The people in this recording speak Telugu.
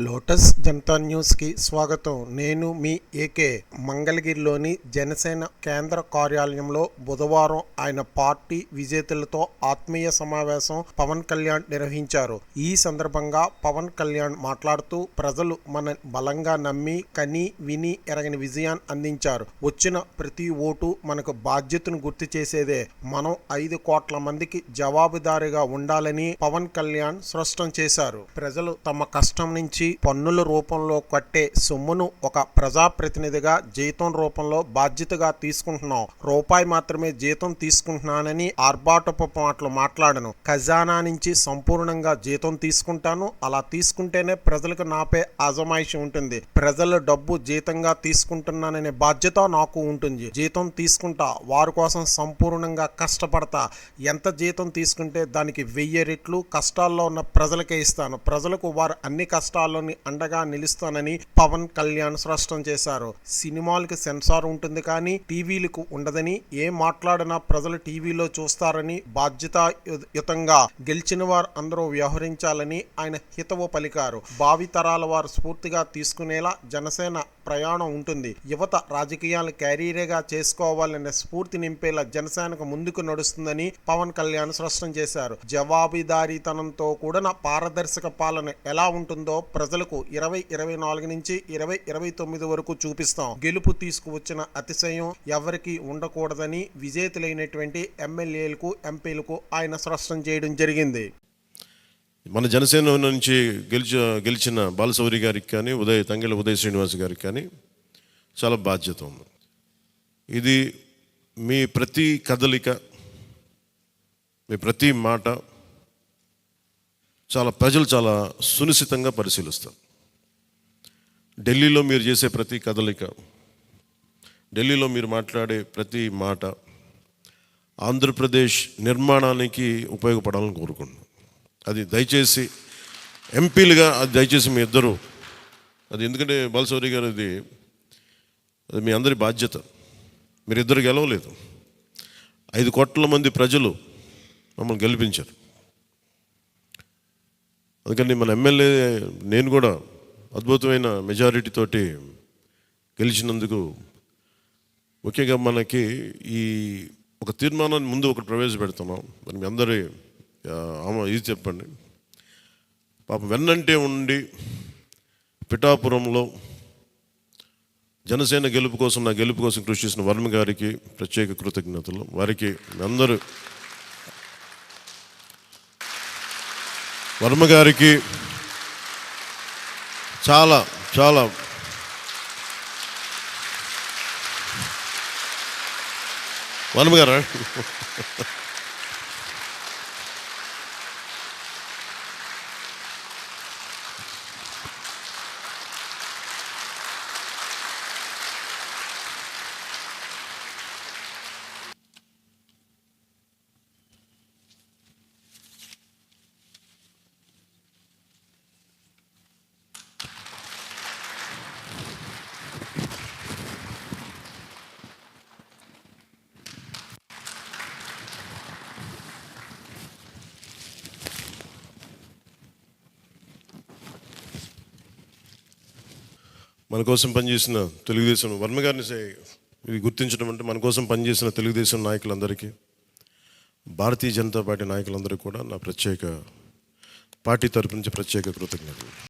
లోటస్ జనతా న్యూస్కి స్వాగతం. నేను మీ ఏకే మంగళగిరిలోని జనసేన కేంద్ర కార్యాలయంలో బుధవారం ఆయన పార్టీ విజేతలతో ఆత్మీయ సమావేశం పవన్ కళ్యాణ్ నిర్వహించారు. ఈ సందర్భంగా పవన్ కళ్యాణ్ మాట్లాడుతూ ప్రజలు మన బలంగా నమ్మి కని విని ఎరగని విజయాన్ని అందించారు. వచ్చిన ప్రతి ఓటు మనకు బాధ్యతను గుర్తు చేసేదే. మనం ఐదు కోట్ల మందికి జవాబుదారీగా ఉండాలని పవన్ కళ్యాణ్ స్పష్టం చేశారు. ప్రజలు తమ కష్టం నుంచి పన్నుల రూపంలో కట్టే సొమ్మును ఒక ప్రజాప్రతినిధిగా జీతం రూపంలో బాధ్యతగా తీసుకుంటున్నాం రూపాయి మాత్రమే జీతం తీసుకుంటున్నానని ఆర్భాటపు మాటలు మాట్లాడను. ఖజానా నుంచి సంపూర్ణంగా జీతం తీసుకుంటాను. అలా తీసుకుంటేనే ప్రజలకు నాపే అజమాయిషి ఉంటుంది. ప్రజల డబ్బు జీతంగా తీసుకుంటున్నాననే బాధ్యత నాకు ఉంటుంది. జీతం తీసుకుంటా వారి కోసం సంపూర్ణంగా కష్టపడతా. ఎంత జీతం తీసుకుంటే దానికి వెయ్యి రెట్లు కష్టాల్లో ఉన్న ప్రజలకే ఇస్తాను. ప్రజలకు వారు అన్ని కష్టాలు కష్టాల్లోని అండగా నిలుస్తానని పవన్ కళ్యాణ్ స్పష్టం చేశారు. సినిమాలకు సెన్సార్ ఉంటుంది కానీ టీవీలకు ఉండదని ఏం మాట్లాడినా ప్రజలు టీవీలో చూస్తారని బాధ్యతాయుతంగా గెలిచిన వారు అందరూ వ్యవహరించాలని ఆయన హితవు పలికారు. భావితరాల వారు స్ఫూర్తిగా తీసుకునేలా జనసేన ప్రయాణం ఉంటుంది. యువత రాజకీయాలు క్యారీరేగా చేసుకోవాలనే స్ఫూర్తి నింపేలా జనసేనకు ముందుకు నడుస్తుందని పవన్ కళ్యాణ్ స్పష్టం చేశారు. జవాబుదారీతనంతో కూడిన పారదర్శక పాలన ఎలా ఉంటుందో ప్రజలకు ఇరవై ఇరవై నాలుగు నుంచి ఇరవై ఇరవై తొమ్మిది వరకు చూపిస్తాం. గెలుపు తీసుకువచ్చిన అతిశయం ఎవరికీ ఉండకూడదని విజేతలైనటువంటి ఎమ్మెల్యేలకు ఎంపీలకు ఆయన స్పష్టం చేయడం జరిగింది. మన జనసేన నుంచి గెలిచి గెలిచిన బాలసౌరి గారికి కానీ ఉదయ్ తంగెల ఉదయ్ శ్రీనివాస్ గారికి కానీ చాలా బాధ్యత ఉంది. ఇది మీ ప్రతి కదలిక మీ ప్రతి మాట చాలా ప్రజలు చాలా సునిశ్చితంగా పరిశీలిస్తారు. ఢిల్లీలో మీరు చేసే ప్రతి కదలిక ఢిల్లీలో మీరు మాట్లాడే ప్రతి మాట ఆంధ్రప్రదేశ్ నిర్మాణానికి ఉపయోగపడాలని కోరుకుంటున్నాను అది దయచేసి ఎంపీలుగా అది దయచేసి మీ ఇద్దరు అది ఎందుకంటే బాలసౌరి గారు అది అది మీ అందరి బాధ్యత. మీరు ఇద్దరు గెలవలేదు. ఐదు కోట్ల మంది ప్రజలు మమ్మల్ని గెలిపించారు. అందుకని మన ఎమ్మెల్యే నేను కూడా అద్భుతమైన మెజారిటీతోటి గెలిచినందుకు ముఖ్యంగా మనకి ఈ ఒక తీర్మానాన్ని ముందు ఒకటి ప్రవేశపెడుతున్నాం. మరి మీ అందరి ఆమో ఇది చెప్పండి. పాపం వెన్నంటే ఉండి పిఠాపురంలో జనసేన గెలుపు కోసం నా గెలుపు కోసం కృషి చేసిన వర్మ గారికి ప్రత్యేక కృతజ్ఞతలు. వారికి అందరూ వర్మ గారికి చాలా చాలా వర్మ గారా? మన కోసం పనిచేసిన తెలుగుదేశం వర్మ గారిని ఇది గుర్తించడం అంటే మన కోసం పనిచేసిన తెలుగుదేశం నాయకులందరికీ భారతీయ జనతా పార్టీ నాయకులందరికీ కూడా నా ప్రత్యేక పార్టీ తరపు నుంచి ప్రత్యేక కృతజ్ఞతలు.